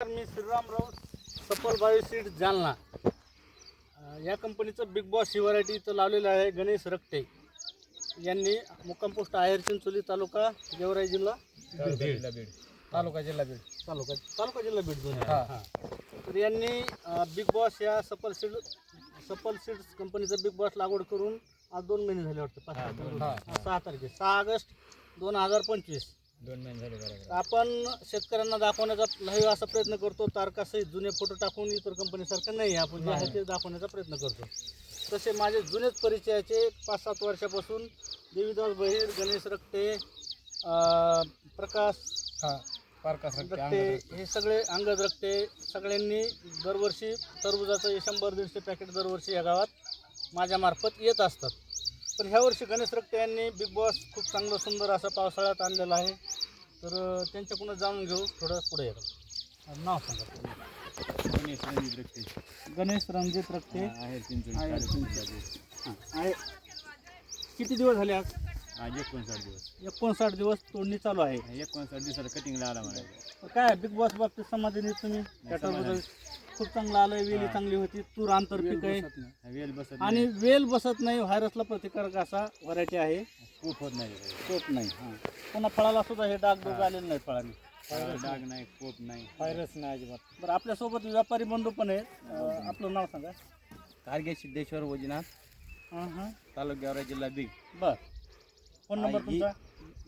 मी श्रीरामराव सफल bio seed Jalna. या कंपनीचं बिग बॉस ही व्हरायटी इथं लावलेलं आहे गणेश रक्ते यांनी मुक्काम पोस्ट आहेर चिंचोली तालुका गेवराई जिल्हा बीड. तालुका जिल्हा बीड. तालुका तालुका जिल्हा बीड दोन्ही. हा. हा. तर यांनी बिग बॉस या सफल सीड सफल सीड्स कंपनीचं बिग बॉस लागवड करून आज दोन महिने झाले वाटतं पाच सहा तारखे. सहा ऑगस्ट दोन हजार पंचवीस. दोन महिने झाले बरोबर आपण शेतकऱ्यांना दाखवण्याचा लाईव्ह असा प्रयत्न करतो. तारकासहित जुने फोटो टाकून इतर कंपनीसारखं नाही आपण जे आहे ते दाखवण्याचा प्रयत्न करतो. तसे माझे जुनेच परिचयाचे पाच सात वर्षापासून देवीदास बहिर गणेश रक्ते प्रकाश हा रक्ते हे सगळे अंगद रक्ते सगळ्यांनी दरवर्षी टरबुजाचं हे शंभर दीडशे पॅकेट दरवर्षी या गावात माझ्यामार्फत येत असतात. तर ह्या वर्षी गणेश रक्ते यांनी बिग बॉस खूप चांगलं सुंदर असं पावसाळ्यात आणलेलं आहे. तर त्यांच्याकडून जाणून घेऊ. थोडं पुढे येतं नाव सांगा. गणेश रणजित रक्ते. गणेश रणजित रक्ते. आहे. हां, आहे. किती दिवस झाले आज? आज एकोणसाठ दिवस. एकोणसाठ दिवस तोडणी चालू आहे. एकोणसाठ दिवसाला कटिंगला आला मला. तर काय बिग बॉस बाबतीत समाधानी तुम्ही? त्या समाधानी. खूप चांगलं आलंय वेली हा. चांगली होती तूर आंतर पीक आहे. वेल बसत आणि वेल बसत नाही व्हायरसला प्रतिकारक असा व्हरायटी आहे. खूप होत नाही. कोप नाही हां. पुन्हा फळाला सुद्धा हे डाग डोग आलेले नाही फळाने. डाग नाही कोप नाही. व्हायरस नाही अजिबात. बरं आपल्यासोबत व्यापारी बंधू पण आहेत. अं, आपलं नाव सांगा. कारगे सिद्धेश्वर वैजनाथ हां हां. तालुक्यावर जिल्हा बीड बरं. फोन नंबर तुमचा?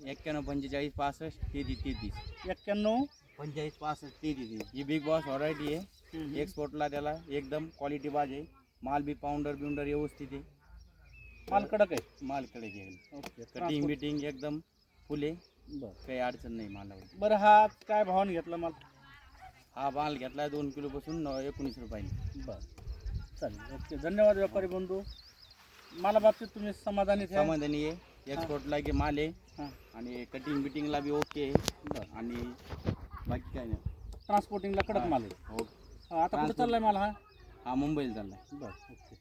एक्क्याण्णव पंचेचाळीस पासष्ट तेहतीस तेहतीस. एक्क्याण्णव पंचेचाळीस पासष्ट तेहतीस ही बिग बॉस व्हरायटी आहे. एक्सपोर्टला त्याला एकदम क्वालिटी बाज आहे. माल बी पाऊंडर बिऊंडर व्यवस्थित आहे. माल कडक आहे? माल कडे घेईल ओके कटिंग बिटिंग एकदम फुले बरं. काही अडचण नाही मालावर बरं हा काय भावाने घेतला माल? हा माल घेतला दोन किलो पासून एकोणीस रुपयाने. बरं. चालेल ओके. धन्यवाद व्यापारी बंधू. मला बाबतीत तुम्ही समाधानी समाधानी आहे. एक्सपोर्टला की माल आहे. आणि कटिंग बिटिंगला बी ओके आणि बाकी काय नाही. ट्रान्सपोर्टिंगला कडक माल आहे. हो. आता कुठे चाललाय माल हा? हा मुंबईला चाललाय. बरं ओके.